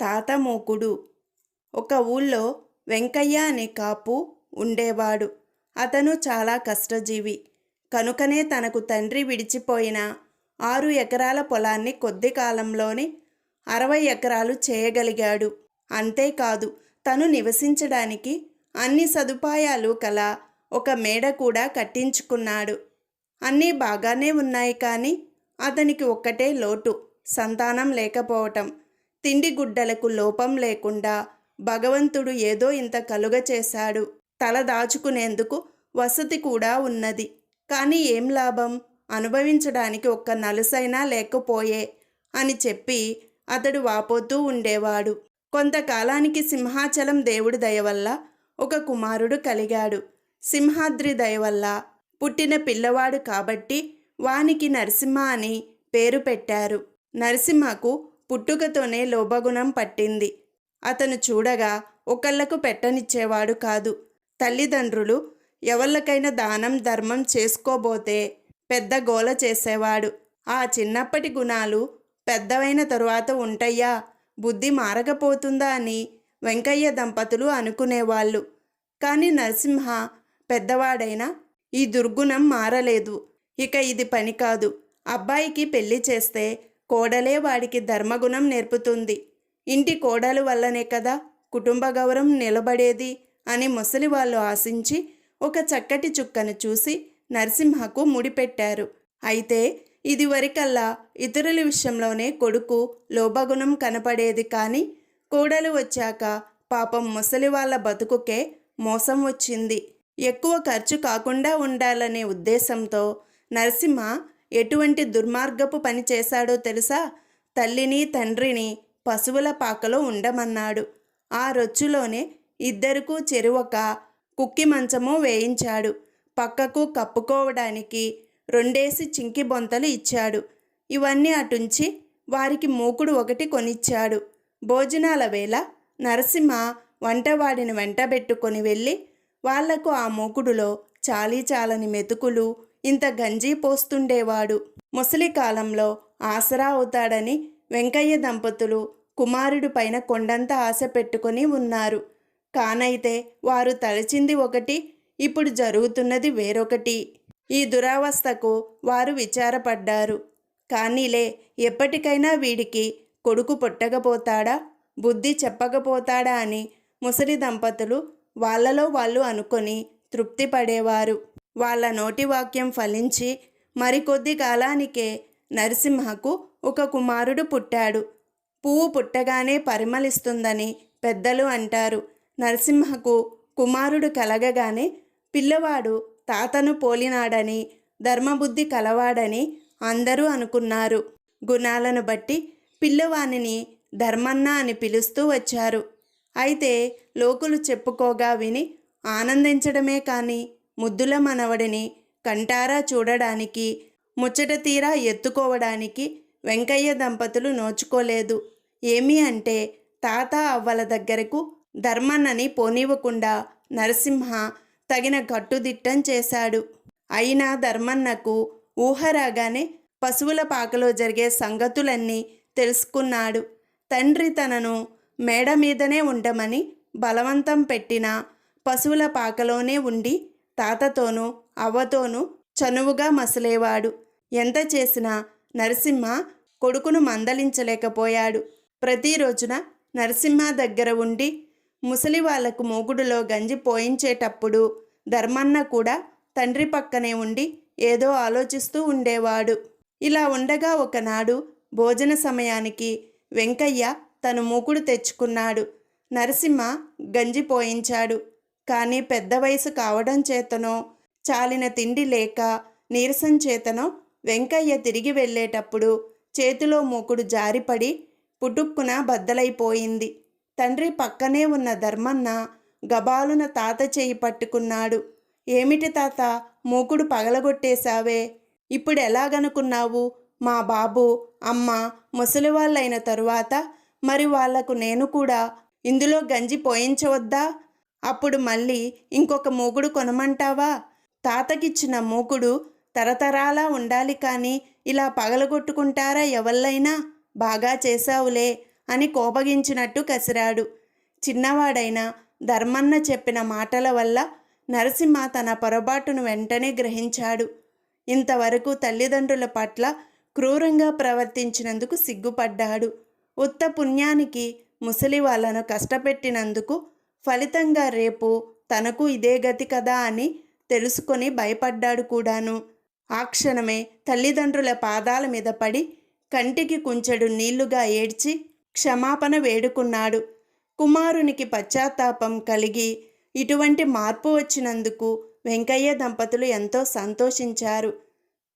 తాత మూకుడు. ఒక ఊళ్ళో వెంకయ్య అనే కాపు ఉండేవాడు. అతను చాలా కష్టజీవి. కనుకనే తనకు తండ్రి విడిచిపోయిన ఆరు ఎకరాల పొలాన్ని కొద్ది కాలంలోనే అరవై ఎకరాలు చేయగలిగాడు. అంతేకాదు తను నివసించడానికి అన్ని సదుపాయాలు కల ఒక మేడ కూడా కట్టించుకున్నాడు. అన్నీ బాగానే ఉన్నాయి కానీ అతనికి ఒక్కటే లోటు సంతానం లేకపోవటం. తిండి గుడ్డలకు లోపం లేకుండా భగవంతుడు ఏదో ఇంత కలుగ చేశాడు. తల దాచుకునేందుకు వసతి కూడా ఉన్నది. కానీ ఏం లాభం? అనుభవించడానికి ఒక్క నలుసైనా లేకపోయే అని చెప్పి అతడు వాపోతూ ఉండేవాడు. కొంతకాలానికి సింహాచలం దేవుడి దయ వల్ల ఒక కుమారుడు కలిగాడు. సింహాద్రి దయ వల్ల పుట్టిన పిల్లవాడు కాబట్టి వానికి నరసింహ అని పేరు పెట్టారు. నరసింహకు పుట్టుకతోనే లోభగుణం పట్టింది. అతను చూడగా ఒకళ్ళకు పెట్టనిచ్చేవాడు కాదు. తల్లిదండ్రులు ఎవళ్ళకైనా దానం ధర్మం చేసుకోబోతే పెద్ద గోల చేసేవాడు. ఆ చిన్నప్పటి గుణాలు పెద్దవైన తరువాత ఉంటయ్యా బుద్ధి మారకపోతుందా అని వెంకయ్య దంపతులు అనుకునేవాళ్ళు. కానీ నరసింహ పెద్దవాడైనా ఈ దుర్గుణం మారలేదు. ఇక ఇది పని కాదు అబ్బాయికి పెళ్ళి చేస్తే కోడలే వాడికి ధర్మగుణం నేర్పుతుంది. ఇంటి కోడలు వల్లనే కదా కుటుంబ గౌరవం నిలబడేది అని ముసలి వాళ్ళు ఆశించి ఒక చక్కటి చుక్కను చూసి నరసింహకు ముడిపెట్టారు. అయితే ఇదివరకల్లా ఇతరుల విషయంలోనే కొడుకు లోభగుణం కనపడేది కానీ కోడలు వచ్చాక పాపం ముసలి వాళ్ళ బతుకుకే మోసం వచ్చింది. ఎక్కువ ఖర్చు కాకుండా ఉండాలనే ఉద్దేశంతో నరసింహ ఎటువంటి దుర్మార్గపు పని చేశాడో తెలుసా? తల్లిని తండ్రిని పశువుల పాకలో ఉండమన్నాడు. ఆ రొచ్చులోనే ఇద్దరికూ చెరువక కుక్కి మంచము వేయించాడు. పక్కకు కప్పుకోవడానికి రెండేసి చింకి బొంతలు ఇచ్చాడు. ఇవన్నీ అటుంచి వారికి మూకుడు ఒకటి కొనిచ్చాడు. భోజనాల వేళ నరసింహ వంటవాడిని వెంటబెట్టుకొని వెళ్ళి వాళ్ళకు ఆ మూకుడులో చాలీ చాలని మెతుకులు ఇంత గంజీ పోస్తుండేవాడు. ముసలి కాలంలో ఆసరా అవుతాడని వెంకయ్య దంపతులు కుమారుడి పైన కొండంత ఆశ పెట్టుకొని ఉన్నారు. కానైతే వారు తలచింది ఒకటి ఇప్పుడు జరుగుతున్నది వేరొకటి. ఈ దురావస్థకు వారు విచారపడ్డారు. కానీలే ఎప్పటికైనా వీడికి కొడుకు పుట్టకపోతాడా? బుద్ధి చెప్పకపోతాడా అని ముసలి దంపతులు వాళ్ళలో వాళ్ళు అనుకొని తృప్తి పడేవారు వాళ్ళ నోటి వాక్యం ఫలించి మరికొద్ది కాలానికే నరసింహకు ఒక కుమారుడు పుట్టాడు. పువ్వు పుట్టగానే పరిమళిస్తుందని పెద్దలు అంటారు. నరసింహకు కుమారుడు కలగగానే పిల్లవాడు తాతను పోలినాడని ధర్మబుద్ధి కలవాడని అందరూ అనుకున్నారు. గుణాలను బట్టి పిల్లవానిని ధర్మన్న అని పిలుస్తూ వచ్చారు. అయితే లోకులు చెప్పుకోగా విని ఆనందించడమే కానీ ముద్దుల మనవడిని కంటారా చూడడానికి ముచ్చట తీరా ఎత్తుకోవడానికి వెంకయ్య దంపతులు నోచుకోలేదు. ఏమి అంటే తాత అవ్వల దగ్గరకు ధర్మన్నని పోనివ్వకుండా నరసింహ తగిన కట్టుదిట్టం చేశాడు. అయినా ధర్మన్నకు ఊహ రాగానే పశువుల పాకలో జరిగే సంగతులన్నీ తెలుసుకున్నాడు. తండ్రి తనను మేడ మీదనే ఉండమని బలవంతం పెట్టిన పశువుల పాకలోనే ఉండి తాతతోనూ అవ్వతోనూ చనువుగా మసలేవాడు. ఎంత చేసినా నరసింహ కొడుకును మందలించలేకపోయాడు. ప్రతిరోజున నరసింహ దగ్గర ఉండి ముసలి వాళ్ళకు మూగుడులో గంజి పోయించేటప్పుడు ధర్మన్న కూడా తండ్రి పక్కనే ఉండి ఏదో ఆలోచిస్తూ ఉండేవాడు. ఇలా ఉండగా ఒకనాడు భోజన సమయానికి వెంకయ్య తను మూకుడు తెచ్చుకున్నాడు. నరసింహ గంజి పోయించాడు. కానీ పెద్ద వయసు కావడం చేతనో చాలిన తిండి లేక నీరసం చేతనో వెంకయ్య తిరిగి వెళ్ళేటప్పుడు చేతిలో మూకుడు జారిపడి పుటుక్కున బద్దలైపోయింది. తండ్రి పక్కనే ఉన్న ధర్మన్న గబాలున తాత చేయి పట్టుకున్నాడు. ఏమిటి తాత మూకుడు పగలగొట్టేశావే? ఇప్పుడు ఎలాగనుకున్నావు? మా బాబు అమ్మ ముసలివాళ్ళైన తరువాత మరి వాళ్ళకు నేను కూడా ఇందులో గంజి పోయించవద్దా? అప్పుడు మళ్ళీ ఇంకొక మూకుడు కొనమంటావా? తాతకిచ్చిన మూకుడు తరతరాలా ఉండాలి కానీ ఇలా పగలగొట్టుకుంటారా ఎవళ్ళైనా? బాగా చేశావులే అని కోపగించినట్టు కసిరాడు. చిన్నవాడైన ధర్మన్న చెప్పిన మాటల వల్ల నరసింహ తన పొరపాటును వెంటనే గ్రహించాడు. ఇంతవరకు తల్లిదండ్రుల పట్ల క్రూరంగా ప్రవర్తించినందుకు సిగ్గుపడ్డాడు. ఉత్త పుణ్యానికి ముసలి వాళ్ళను కష్టపెట్టినందుకు ఫలితంగా రేపు తనకు ఇదే గతి కదా అని తెలుసుకొని భయపడ్డాడు కూడాను. ఆ క్షణమే తల్లిదండ్రుల పాదాల మీద పడి కంటికి కుంచెడు నీళ్ళుగా ఏడ్చి క్షమాపణ వేడుకున్నాడు. కుమారునికి పశ్చాత్తాపం కలిగి ఇటువంటి మార్పు వచ్చినందుకు వెంకయ్య దంపతులు ఎంతో సంతోషించారు.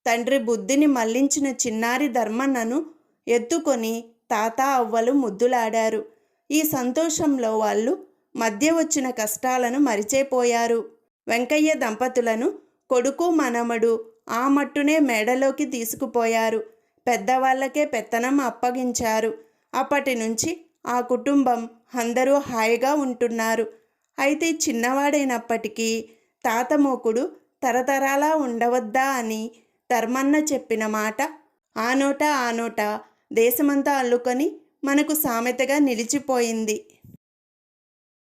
తండ్రి బుద్ధిని మళ్ళించిన చిన్నారి ధర్మన్నను ఎత్తుకొని తాత అవ్వలు ముద్దులాడారు. ఈ సంతోషంలో వాళ్ళు మధ్య వచ్చిన కష్టాలను మరిచేపోయారు. వెంకయ్య దంపతులను కొడుకు మనమడు ఆ మట్టునే మేడలోకి తీసుకుపోయారు. పెద్దవాళ్ళకే పెత్తనం అప్పగించారు. అప్పటి నుంచి ఆ కుటుంబం అందరూ హాయిగా ఉంటున్నారు. అయితే చిన్నవాడైనప్పటికీ తాతమోకుడు తరతరాలా ఉండవద్దా అని ధర్మన్న చెప్పిన మాట ఆ నోట ఆ నోట దేశమంతా అల్లుకొని మనకు సామెతగా నిలిచిపోయింది.